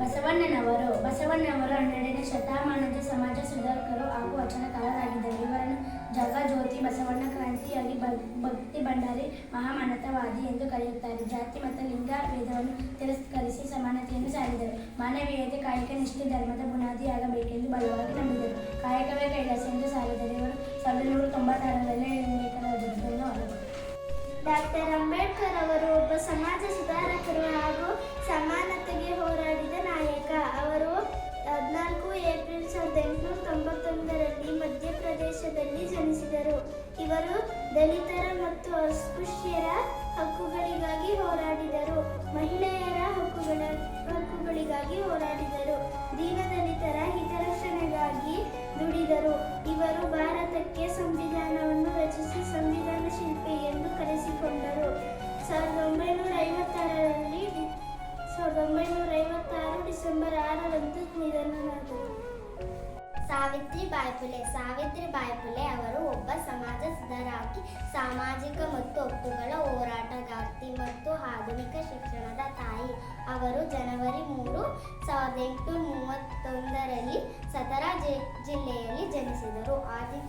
ಬಸವಣ್ಣನವರು ಬಸವಣ್ಣನವರು ಹನ್ನೆರಡನೇ ಶತಮಾನದ ಸಮಾಜ ಸುಧಾರಕರು ಹಾಗೂ ವಚನಕಾರರಾಗಿದ್ದರು. ಇವರನ್ನು ಜಗಜ್ಯೋತಿ ಬಸವಣ್ಣ ಕ್ರಾಂತಿಯಾಗಿ ಭಕ್ತಿ ಭಂಡಾರಿ, ಮಹಾಮಾನತವಾದಿ ಎಂದು ಕರೆಯುತ್ತಾರೆ. ಜಾತಿ ಮತ್ತು ಲಿಂಗ ಭೇದವನ್ನು ತಿರಸ್ಕರಿಸಿ ಸಮಾನತೆಯನ್ನು ಸಾರಿದರು. ಮಾನವೀಯತೆ, ಕಾಯಕ ನಿಷ್ಠೆ, ಧರ್ಮದ ಬುನಾದಿಯಾಗಬೇಕೆಂದು ಬಲವಾಗಿ ನಂಬಿದರು. ಕಾಯಕವೇ ಕೈಲಾಸ ಎಂದು ಸಾರಿದರು. ಇವರು ಸಾವಿರದ ನೂರ ತೊಂಬತ್ತಾರರಲ್ಲಿ ಡಾಕ್ಟರ್ ಅಂಬೇಡ್ಕರ್ ಅವರು ಒಬ್ಬ ಸಮಾಜ ಸುಧಾರಕರು ಹಾಗೂ ಸಮಾನತೆಗೆ ಮಧ್ಯಪ್ರದೇಶದಲ್ಲಿ ಜನಿಸಿದರು. ಇವರು ದಲಿತರ ಮತ್ತು ಅಸ್ಪೃಶ್ಯರ ಹಕ್ಕುಗಳಿಗಾಗಿ ಹೋರಾಡಿದರು. ಮಹಿಳೆಯರ ಸಾವಿತ್ರಿ ಬಾಯ್ಪುಲೆ. ಸಾವಿತ್ರಿ ಬಾಯ್ಪುಲೆ ಅವರು ಒಬ್ಬ ಸಮಾಜ ಸುಧಾರಕಿ ಸಾಮಾಜಿಕ ಮತ್ತು ಹಕ್ಕುಗಳ ಹೋರಾಟಗಾರ್ತಿ ಮತ್ತು ಆಧುನಿಕ ಶಿಕ್ಷಣದ ತಾಯಿ. ಅವರು ಜನವರಿ ಮೂರು, ಸಾವಿರದ ಎಂಟು ಮೂವತ್ತೊಂದರಲ್ಲಿ ಸತರಾ ಜಿಲ್ಲೆಯಲ್ಲಿ ಜನಿಸಿದರು. ಆದಿ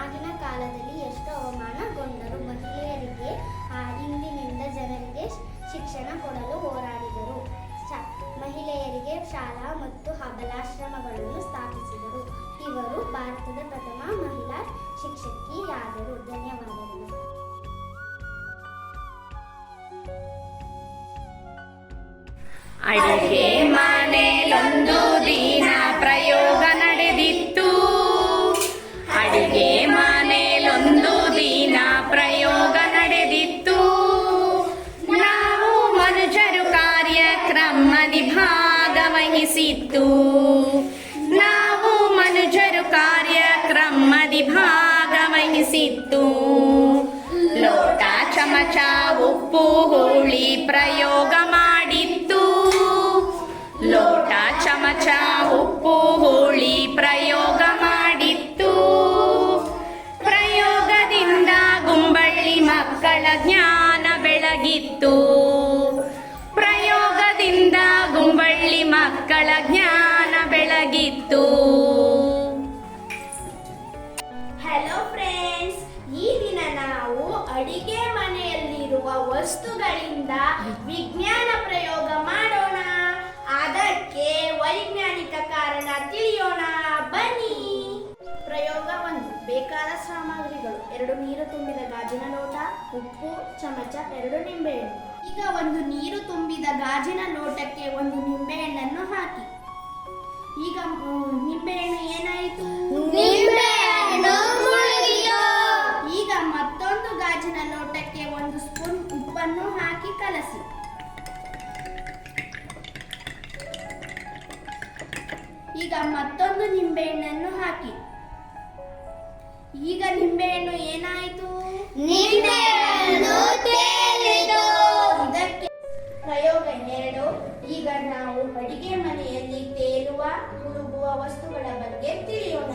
ಆಗಿನ ಕಾಲದಲ್ಲಿ ಎಷ್ಟು ಅವಮಾನಗೊಂಡರು ಮಹಿಳೆಯರಿಗೆ ಇಂದಿನಿಂದ ಜನರಿಗೆ ಶಿಕ್ಷಣ ಕೊಡಲು ಹೋರಾಡಿದರು. ಮಹಿಳೆಯರಿಗೆ ಶಾಲಾ ಮತ್ತು ಅಬಲಾಶ್ರಮಗಳನ್ನು ಇವರು ಭಾರತದ ಪ್ರಥಮ ಮಹಿಳಾ ಶಿಕ್ಷಕಿಯಾದರು ಧನ್ಯವಾದಗಳು ಅಡಿಗೆ ಮನೆಯಲ್ಲೊಂದು ಭಾಗವಹಿಸಿತ್ತು ಲೋಟ ಚಮಚ ಉಪ್ಪು ಹುಳಿ ಪ್ರಯೋಗ ಮಾಡಿತ್ತು. ಲೋಟ ಚಮಚ ಉಪ್ಪು ಸಾಮಗ್ರಿಗಳು ಎರಡು ನೀರು ತುಂಬಿದ ಗಾಜಿನ ಲೋಟ ಉಪ್ಪು ಚಮಚ ಎರಡು ನಿಂಬೆಹಣ್ಣು. ಈಗ ಒಂದು ನೀರು ತುಂಬಿದ ಗಾಜಿನ ಲೋಟಕ್ಕೆ ಒಂದು ನಿಂಬೆಹಣ್ಣನ್ನು ಹಾಕಿ. ಈಗ ನಿಂಬೆಹಣ್ಣು ಏನಾಯಿತು? ಈಗ ಮತ್ತೊಂದು ಗಾಜಿನ ಲೋಟಕ್ಕೆ ಒಂದು ಸ್ಪೂನ್ ಉಪ್ಪನ್ನು ಹಾಕಿ ಕಲಸಿ. ಈಗ ಮತ್ತೊಂದು ನಿಂಬೆಹಣ್ಣನ್ನು ಹಾಕಿ. ಈಗ ನಿಂಬೆಹಣ್ಣು ಏನಾಯಿತು? ಇದಕ್ಕೆ ಪ್ರಯೋಗ ಎರಡು. ಈಗ ನಾವು ಅಡಿಗೆ ಮನೆಯಲ್ಲಿ ತೇಲುವ ಮುಳುಗುವ ವಸ್ತುಗಳ ಬಗ್ಗೆ ತಿಳಿಯೋಣ.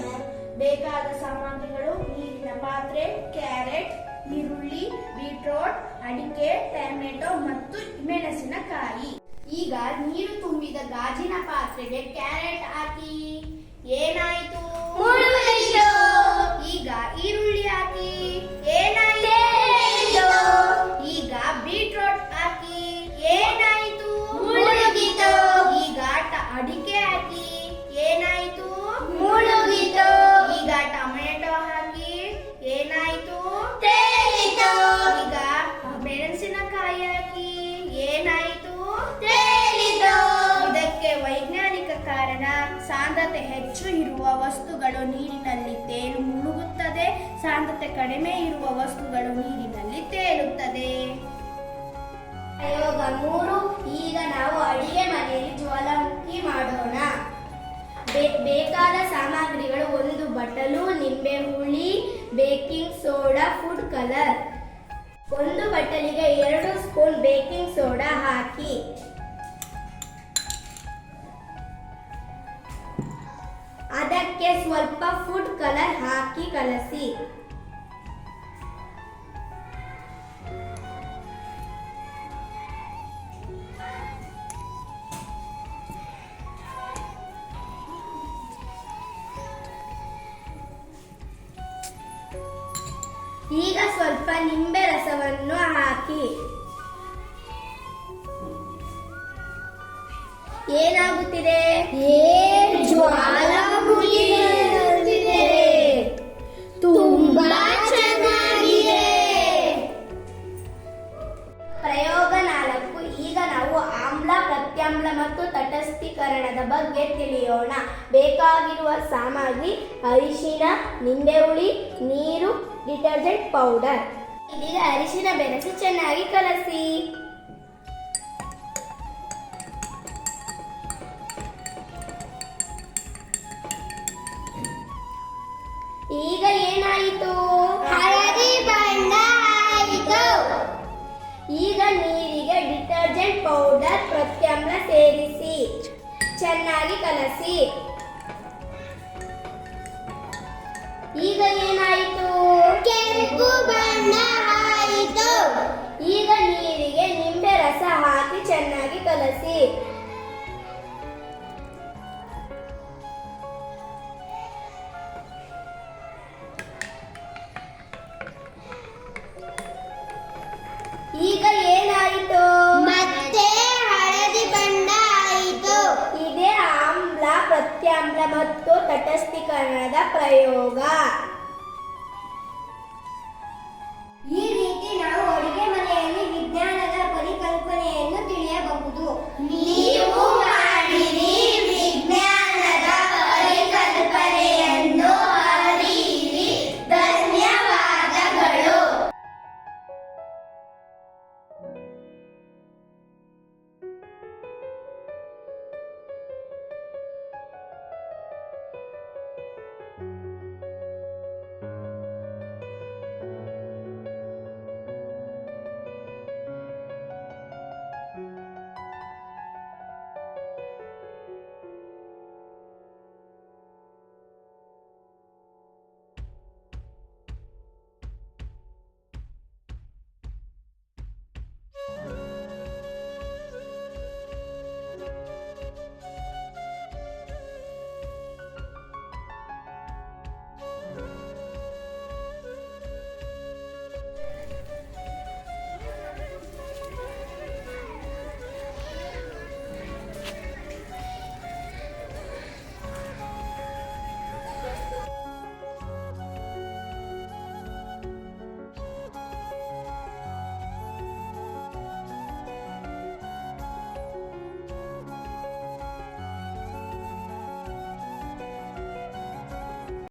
ಬೇಕಾದ ಸಾಮಗ್ರಿಗಳು ನೀರಿನ ಪಾತ್ರೆ ಕ್ಯಾರೆಟ್ ಈರುಳ್ಳಿ ಬೀಟ್ರೋಟ್ ಅಡಿಕೆ ಟೊಮೆಟೊ ಮತ್ತು ಮೆಣಸಿನಕಾಯಿ. ಈಗ ನೀರು ತುಂಬಿದ ಗಾಜಿನ ಪಾತ್ರೆಗೆ ಕ್ಯಾರೆಟ್ ಹಾಕಿ. ಏನಾಯಿತು? ಈರುಳ್ಳಿ ಹಾಕಿ. ಏನಾಯ್ತು? ಈಗ ಬೀಟ್ರೂಟ್ ಹಾಕಿ. ಏನಾಯಿತು? ಈಗ ಟ- ಅಡಿಕೆ ಹಾಕಿ. ಏನಾಯಿತು? ಈಗ ಟೊಮೆಟೊ ಹಾಕಿ. ಏನಾಯಿತು? ಈಗ ಮೆಣಸಿನಕಾಯಿ ಹಾಕಿ. ಏನಾಯಿತು? ಇದಕ್ಕೆ ವೈಜ್ಞಾನಿಕ ಕಾರಣ ಸಾಂದ್ರತೆ ಹೆಚ್ಚು ಇರುವ ವಸ್ತುಗಳು ನೀರಿನಲ್ಲಿ ತೇಲು ಸಾಂದ್ರತೆ ಕಡಿಮೆ ಇರುವ ವಸ್ತುಗಳು ನೀರಿನಲ್ಲಿ ತೇಲುತ್ತದೆ. ಪ್ರಯೋಗ ಮೂರು, ಈಗ ನಾವು ಅಡಿಗೆ ಮನೆಯಲ್ಲಿ ಜ್ವಾಲಾಮುಖಿ ಮಾಡೋಣ. ಬೇಕಾದ ಸಾಮಗ್ರಿಗಳು ಒಂದು, ಬಟಲು, ನಿಂಬೆ ಹುಳಿ, ಬೇಕಿಂಗ್ ಸೋಡಾ, ಫುಡ್ ಕಲರ್. ಒಂದು ಬಟ್ಟಲಿಗೆ ಎರಡು ಸ್ಪೂನ್ ಬೇಕಿಂಗ್ ಸೋಡಾ ಹಾಕಿ. ಅದಕ್ಕೆ ಸ್ವಲ್ಪ ಫುಡ್ ಕಲರ್ ಹಾಕಿ ಕಲಸಿ. ಈಗ ಸ್ವಲ್ಪ ನಿಂಬೆ ರಸವನ್ನು ಹಾಕಿ. ಏನಾಗುತ್ತಿದೆ? ಏ ತಟಸ್ಥೀಕರಣದ ಬಗ್ಗೆ ತಿಳಿಯೋಣ. ಬೇಕಾಗಿರುವ ಸಾಮಗ್ರಿ, ಅರಿಶಿನ ನಿಂಬೆ ಹುಳಿ ನೀರು, ಡಿಟರ್ಜೆಂಟ್ ಪೌಡರ್. ಇದೀಗ ಅರಿಶಿನ, ಬೆರೆಸಿ, ಚೆನ್ನಾಗಿ ಕಲಸಿ. ಚೆನ್ನಾಗಿ ಕಲಸಿ ಈಗ ಏನಾಯಿತು? ಕೆಂಪು ಬಣ್ಣ ಆಯಿತು. ಈಗ ನೀರಿಗೆ ನಿಂಬೆ ರಸ ಹಾಕಿ ಚೆನ್ನಾಗಿ ಕಲಸಿ. ಪ್ರತ್ಯಾಮ್ಲ ಮತ್ತು ತಟಸ್ಥೀಕರಣದ ಪ್ರಯೋಗ.